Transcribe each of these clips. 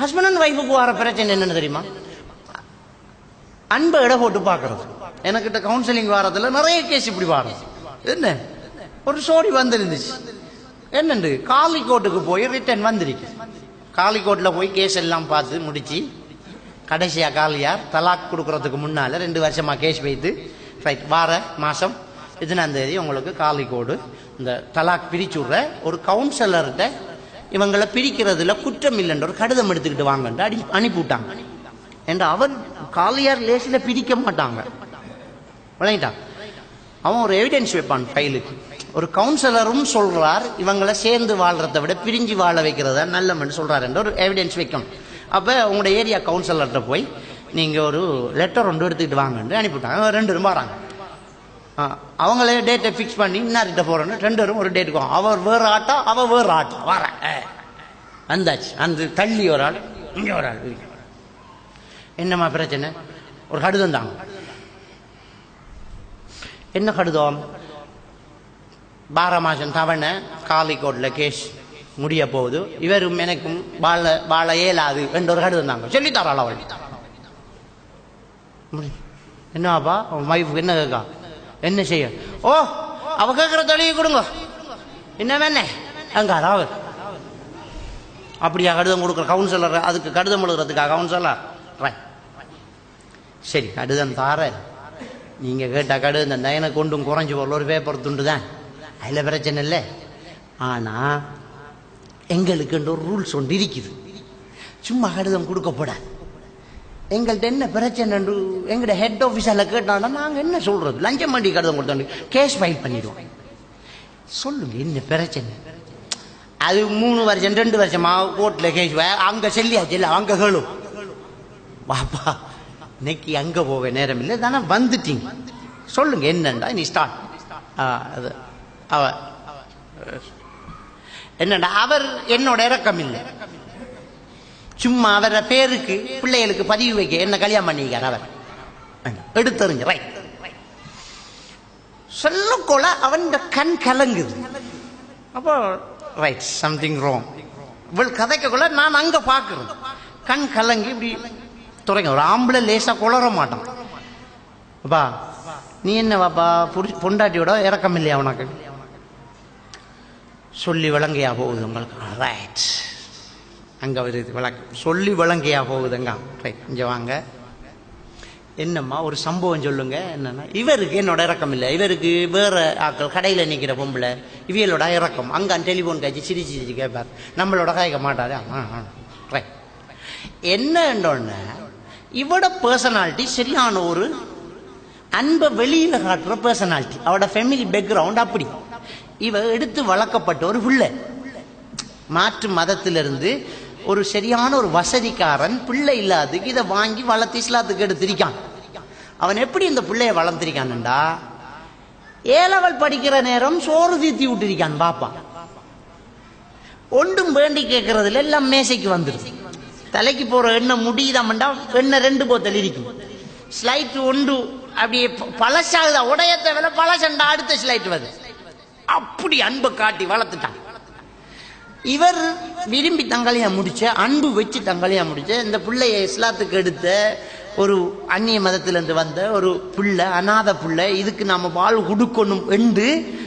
Husband and ஒய்ஃபுக்கு வர பிரச்சனை என்னன்னு தெரியுமா? அன்பை இட போட்டு பார்க்கறது. எனக்கிட்ட கவுன்சிலிங் வாரத்துல நிறைய கேஸ் இப்படி வாரது. என்ன? ஒரு ஸ்டோரி வந்துருந்துச்சு. என்னண்டு? காலிக்கோட்டுக்கு போய் ரிட்டர்ன் வந்திருக்கு. காலிக்கோட்டில் போய் கேஸ் எல்லாம் பார்த்து முடிச்சு கடைசியாக காலியார் தலாக் கொடுக்கறதுக்கு முன்னால் ரெண்டு வருஷமாக கேஸ் வைத்து ரைட் வார மாதம் இதனாந்தேதி உங்களுக்கு காலிக்கோடு இந்த தலாக் பிரிச்சு விடுற ஒரு கவுன்சிலர்கிட்ட இவங்களை பிரிக்கிறதுல குற்றம் இல்லைன்ற ஒரு கடிதம் எடுத்துக்கிட்டு வாங்கன்ட்டு அடி அனுப்பிவிட்டாங்க. என்ற அவன் காலியார் லேசில் பிரிக்க மாட்டாங்க. விளங்கிட்டான் அவன் ஒரு எவிடன்ஸ் வைப்பான் ஃபைலுக்கு ஒரு கவுன்சிலரும் சொல்றார் இவங்களை சேர்ந்து வாழ்றத விட பிரிஞ்சு வாழ வைக்கிறதா நல்லமன்னு சொல்றாரு என்ற ஒரு எவிடன்ஸ் வைக்கணும் அப்போ உங்களோட ஏரியா கவுன்சிலர்கிட்ட போய் நீங்கள் ஒரு லெட்டர் ஒன்று எடுத்துக்கிட்டு வாங்கன்னு அனுப்பிவிட்டாங்க. ரெண்டு பேரும் வராங்க. அவங்களே டேட்டை ஃபிக்ஸ் பண்ணி இன்னார்கிட்ட போறேன்னு ரெண்டு பேரும் ஒரு டேட்டுக்கு அவர் வேறு ஆட்டா அவள் வேறு ஆட்டா. வர வந்தாச்சு. அந்த தள்ளி ஒரு ஆள் இங்கே ஒரு ஆள். என்னம்மா பிரச்சனை? ஒரு கடிதம் தாங்க. என்ன கடிதம்? பார மாசம் தவணை காலிக்கோட்டில் கேஸ் முடிய போகுது. இவரும் எனக்கும் வாழ வாழ இயலாது. என்ற ஒரு கடிதம் தாங்க. சொல்லி அவள்? முடி- என்னப்பா உன் வைஃபுக்கு என்ன கேட்கா? என்ன செய்ய? ஓ அவ கேட்குற தெளிவு கொடுங்க. என்ன? வேணே அங்க அதாவது. அப்படியா கடிதம் கொடுக்குற கவுன்சிலர் அதுக்கு கடிதம் எழுதுறதுக்கா கவுன்சிலர் சரி கடிதம் தார. நீங்க கேட்ட கடிதம் இந்த நயனை கொண்டும் குறைஞ்சு போகல ஒரு பேப்பர் துண்டு தான். அதில் பிரச்சனை இல்லை. ஆனா எங்களுக்குன்ற ஒரு ரூல்ஸ் ஒன்று இருக்குது. சும்மா கடிதம் கொடுக்கப்படாது. எங்கள்கிட்ட என்ன பிரச்சனை எங்கள்ட ஹெட் ஆஃபீஸரில் கேட்டாங்கன்னா நாங்கள் என்ன சொல்றது? லஞ்சம் வண்டி கடிதம் கொடுத்தோம் கேஸ் ஃபைல் பண்ணிடுவோம். சொல்லுங்க என்ன பிரச்சனை? அது மூணு வருஷம் ரெண்டு வருஷமா கோர்ட்டில் கேஸ் அங்கே செல்லியாச்சு இல்லை அங்கே கேளும். பாப்பா இன்னைக்கு அங்கே போக நேரம் இல்லை தானே வந்துட்டீங்க. சொல்லுங்க என்னண்டா நீ ஸ்டார்ட் அது அவ என்னடா அவர் என்னோட இறக்கம் இல்லை. சும்மா அவர பேருக்கு பிள்ளைகளுக்கு பதிவு வைக்க என்ன கல்யாணம் பண்ணிக்கார் அவர். எடுத்தறிஞ்ச ரைட் சொல்லக்கொள்ள அவன் கண் கலங்குது. அப்போ ரைட் சம்திங் ரோங் இவள் கதைக்கக்குள்ள நான் அங்க பார்க்கிறேன் கண் கலங்கி இப்படி துறைங்க. ஒரு ஆம்பளை லேசா குளற மாட்டான். அப்பா நீ என்ன வாப்பா புடி- பொண்டாட்டியோட இறக்கம் இல்லையா உனக்கு? சொல்லி விளங்கையா போகுது உங்களுக்கு. ரைட் அங்க வருது விளக்கு சொல்லி விளங்கியா போகுதுங்க. ரைட் இங்க வாங்க. என்னம்மா ஒரு சம்பவம் சொல்லுங்க. என்னன்னா இவருக்கு என்னோட இறக்கம் இல்லை. இவருக்கு வேற ஆட்கள் கடையில் நிற்கிற பொம்பளை இவியலோட இறக்கம். அங்கே டெலிஃபோன் காய்ச்சி சிரிச்சு சிரிச்சு கேட்பார். நம்மளோட காய்க்க மாட்டாரு ரைட். என்னன்னு இவட பர்சனாலிட்டி சரியான ஒரு அன்பை வெளியில் காட்டுற பர்சனாலிட்டி அவட ஃபேமிலி பேக்ரவுண்ட் அப்படி. இவ எடுத்து வளர்க்கப்பட்ட ஒரு புள்ள. மாற்று மதத்திலிருந்து ஒரு சரியான ஒரு வசதிக்காரன் பிள்ளை இல்லாததுக்கு இதை வாங்கி வளர்த்து இஸ்லாத்துக்கு எடுத்திருக்கான். அவன் எப்படி இந்த பிள்ளைய வளர்த்திருக்கான்டா? ஏலவல் படிக்கிற நேரம் சோறு தீத்தி விட்டுருக்கான் பாப்பா. ஒன்றும் வேண்டி கேட்கறதுல எல்லாம் மேசைக்கு வந்துடும் தலைக்கு போற எண்ணெய் முடியுதாமண்டா எண்ணெய் ரெண்டு போத்தல் இருக்கும் ஸ்லைட் ஒன்று அப்படியே பழசாகுதா? உடைய விட பழசண்டா அடுத்த ஸ்லைட் வருது. அப்படி அன்பை காட்டி வளர்த்துட்டான். இவர் விரும்பி தங்களையா முடிச்ச அன்பு வச்சு தங்களையா முடிச்ச இந்த பிள்ளைய இஸ்லாத்துக்கு எடுத்த ஒரு அந்நிய மதத்திலிருந்து வந்த ஒரு பிள்ளை அநாத பிள்ளை இதுக்கு நம்ம வாழ் கொடுக்கணும் என்று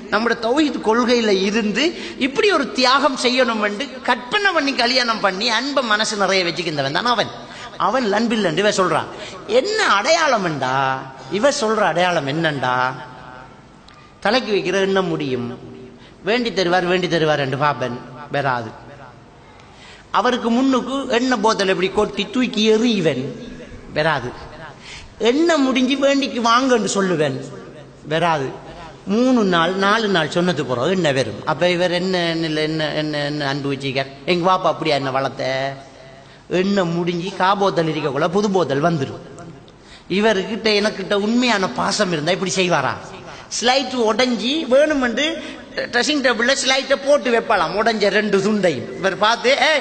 நம்முடைய தௌஹீத் கொள்கையில் இருந்து இப்படி ஒரு தியாகம் செய்யணும் என்று கற்பனை பண்ணி கல்யாணம் பண்ணி அன்பை மனசு நிறைய வச்சுக்கின்றவன் தான் அவன். அவன் அன்பில் என்று இவ சொல்றான் என்ன அடையாளம்ண்டா இவ சொல்ற அடையாளம் என்னண்டா? தலைக்கு வைக்கிற என்ன முடியும். வேண்டி தருவார் வேண்டி தருவார் என்று பாப்பன். வராது. அவருக்கு முன்னுக்கு எண்ணெய் போத்தல் எப்படி கொட்டி தூக்கி எறிவன் வராது. எண்ணெய் முடிஞ்சு வேண்டிக்கு வாங்கன்னு சொல்லுவேன்? வராது. மூணு நாள் நாலு நாள் சொன்னது போகிறோம் என்ன வரும். அப்போ இவர் என்ன என்ன என்ன என்ன என்ன அன்பு வச்சிக்கார் எங்கள் பாப்பா அப்படியா என்ன வளர்த்த? எண்ணெய் முடிஞ்சு காபோத்தல் இருக்கக்குள்ள புது போத்தல் வந்துடும் இவர்கிட்ட எனக்கிட்ட உண்மையான பாசம் இருந்தால் இப்படி செய்வாரா? ஸ்லைட் வேணும் வேணுமென்று ட்ரெஸ்ஸிங் டேபிள்ல ஸ்லைட்டை போட்டு வைப்பாளாம் உடைஞ்ச ரெண்டு துண்டையும் இவர் பார்த்து ஏ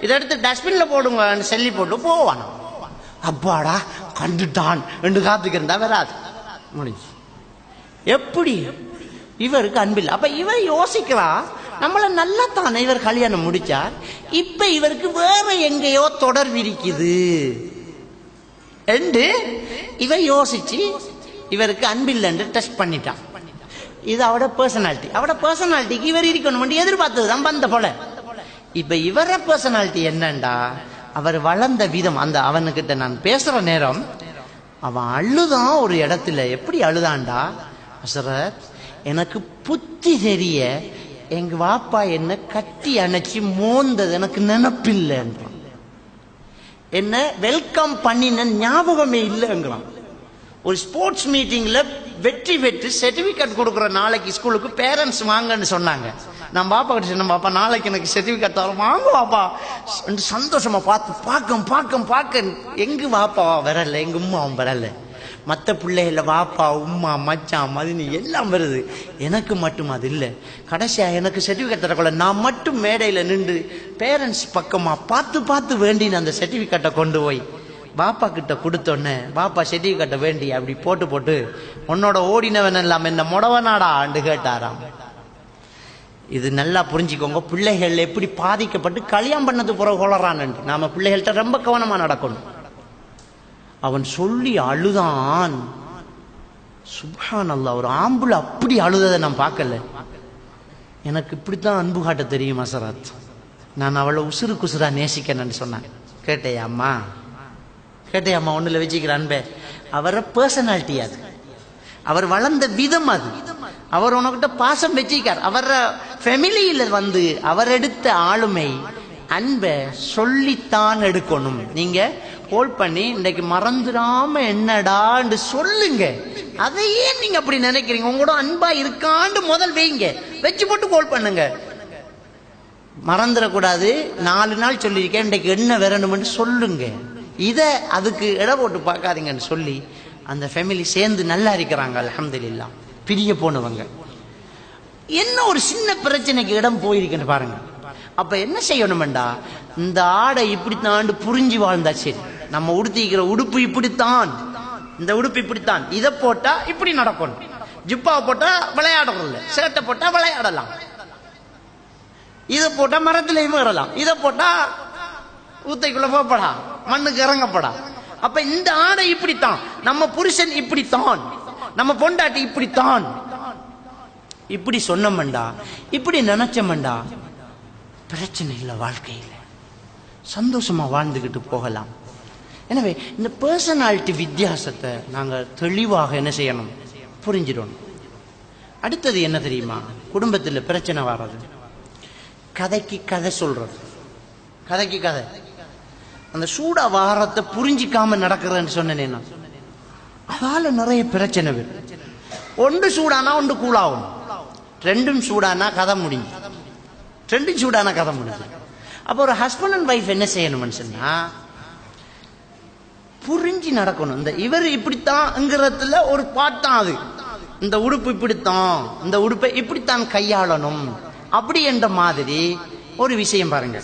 இதை எடுத்து டஸ்ட்பின்ல போடுங்க. செல்லி போட்டு போவான் அப்பாடா கண்டுட்டான். என்று காத்துக்கிருந்தா வராது. முடிஞ்சு எப்படி? இவருக்கு அன்பில்லை அப்ப இவன் யோசிக்கிறா நம்மள நல்லா தானே இவர் கல்யாணம் முடிச்சார். இப்ப இவருக்கு வேற எங்கேயோ தொடர்பு இருக்குது. என்று இவ யோசிச்சு இவருக்கு அன்பில்லைன்னு டெஸ்ட் பண்ணிட்டான். இது அவட பர்சனாலிட்டி அவட பர்சனாலிட்டிக்கு இவர் இருக்கணும் எதிர்பார்த்தது தான் வந்த போல. இப்ப இவர பர்சனாலிட்டி என்னண்டா? அவர் வளர்ந்த விதம். அந்த அவனுக்கிட்ட நான் பேசுற நேரம் அவன் அழுதான் ஒரு இடத்துல. எப்படி அழுதான்டா ஹசரத் எனக்கு புத்தி தெரிய எங்க வாப்பா என்ன கட்டி அணைச்சி மோந்தது எனக்கு நினப்பில்லைன்றான். என்ன வெல்கம் பண்ணின ஞாபகமே இல்லைங்கிறான். ஒரு ஸ்போர்ட்ஸ் மீட்டிங்கில் வெற்றி பெற்று சர்டிஃபிகேட் கொடுக்குற நாளைக்கு ஸ்கூலுக்கு பேரண்ட்ஸ் வாங்கன்னு சொன்னாங்க. நான் பாப்பா கிட்ட சொன்னேன் பாப்பா நாளைக்கு எனக்கு சர்டிஃபிகேட் தரோம். வாங்க பாப்பா. சந்தோஷமா பார்த்து பார்க்க பார்க்க பார்க்க. எங்கு வாப்பா வரல எங்க அவன் வரல. மற்ற பிள்ளைகள வாப்பா உம்மா மச்சான் மதினி எல்லாம் வருது. எனக்கு மட்டும் அது இல்லை. கடைசியாக எனக்கு சர்டிஃபிகேட் தரக்கூட நான் மட்டும் மேடையில் நின்று பேரண்ட்ஸ் பக்கமாக பார்த்து பார்த்து வேண்டின அந்த சர்டிஃபிகேட்டை கொண்டு போய் பாப்பா கிட்ட கொடுத்தோன்னே பாப்பா சர்டிபிகேட்டை வேண்டி அப்படி போட்டு போட்டு உன்னோட ஓடினவன் எல்லாம் என்ன முடவனாடா? ஆண்டு கேட்டாராம். இது நல்லா புரிஞ்சுக்கோங்க பிள்ளைகள் எப்படி பாதிக்கப்பட்டு கல்யாணம் பண்ணது புற கொளறான்னு நாம பிள்ளைகள்கிட்ட ரொம்ப கவனமா நடக்கணும். அவன் சொல்லி அழுதான். சுபான் அல்லா ஒரு ஆம்புல அப்படி அழுததை நான் பார்க்கல. எனக்கு இப்படித்தான் அன்பு காட்ட தெரியும் அசரத் நான் அவளை உசுறு குசுரா நேசிக்கணும்னு சொன்னேன். கேட்டேயா அம்மா? கேட்டையா அம்மா ஒண்ணுல வச்சுக்கிற அன்பே. அவரை பர்சனாலிட்டி அது. அவர் வளர்ந்த விதம் அது. அவர் உனக்கிட்ட பாசம் வச்சிருக்கார். அவர ஃபெமிலியில வந்து அவர் எடுத்த ஆளுமை அன்பை சொல்லித்தான் எடுக்கணும். நீங்க கோல் பண்ணி இன்னைக்கு மறந்துடாம என்னடான்னு சொல்லுங்க. அதையே நீங்க அப்படி நினைக்கிறீங்க. உங்களோட அன்பா இருக்காண்டு முதல் வைங்க. வச்சு போட்டு கோல் பண்ணுங்க. மறந்துடக்கூடாது. நாலு நாள் சொல்லியிருக்கேன். இன்னைக்கு என்ன வரணும்னு சொல்லுங்க. இதை அதுக்கு இட போட்டு பார்க்காதீங்கன்னு சொல்லி அந்த ஃபேமிலி சேர்ந்து நல்லா இருக்கிறாங்க அலமதுல்லா பிரிய போனவங்க. என்ன ஒரு சின்ன பிரச்சனைக்கு இடம் போயிருக்குன்னு பாருங்க. அப்ப என்ன செய்யணுமெண்டா? இந்த ஆடை இப்படித்தான் புரிஞ்சு வாழ்ந்தா சரி. நம்ம உடுத்திக்கிற உடுப்பு இப்படித்தான். இந்த உடுப்பு இப்படித்தான். இதை போட்டா இப்படி நடக்கணும். ஜிப்பாவை போட்டா விளையாடுறதில்ல. சேட்டை போட்டா விளையாடலாம். இதை போட்டா மரத்திலையும் ஏறலாம். இதை போட்டா ஊத்தைக்குள்ள போப்படா மண்ணுக்கு இறங்கப்படா. அப்ப இந்த ஆடை இப்படித்தான். நம்ம புருஷன் இப்படித்தான். நம்ம பொண்டாட்டி இப்படித்தான். இப்படி சொன்னமண்டா. இப்படி நினைச்சமண்டா. பிரச்சனை இல்லை வாழ்க்கையில் சந்தோஷமா வாழ்ந்துக்கிட்டு போகலாம். எனவே இந்த பர்சனாலிட்டி வித்தியாசத்தை நாங்கள் தெளிவாக என்ன செய்யணும்? புரிஞ்சிடணும். அடுத்தது என்ன தெரியுமா? குடும்பத்தில் பிரச்சனை வர்றது. கதைக்கு கதை சொல்றது. கதைக்கு கதை. அந்த சூட வாரத்தை புரிஞ்சிக்காம நடக்கிறேன்னு சொன்னேன் நான். அதால நிறைய பிரச்சனை வரும். ஒன்று சூடானா ஒன்று கூலாகும் ரெண்டும் சூடானா கதை முடிஞ்சு. ரெண்டும் சூடான கதை முடிஞ்சு. அப்போ ஒரு ஹஸ்பண்ட் அண்ட் ஒய்ஃப் என்ன செய்யணும்னு சொன்னா புரிஞ்சு நடக்கணும். இந்த இவர் இப்படித்தான்ங்கிறதுல ஒரு பாட்டான் அது. இந்த உடுப்பு இப்படித்தான் இந்த உடுப்பை இப்படித்தான் கையாளணும். அப்படி என்ற மாதிரி ஒரு விஷயம் பாருங்க.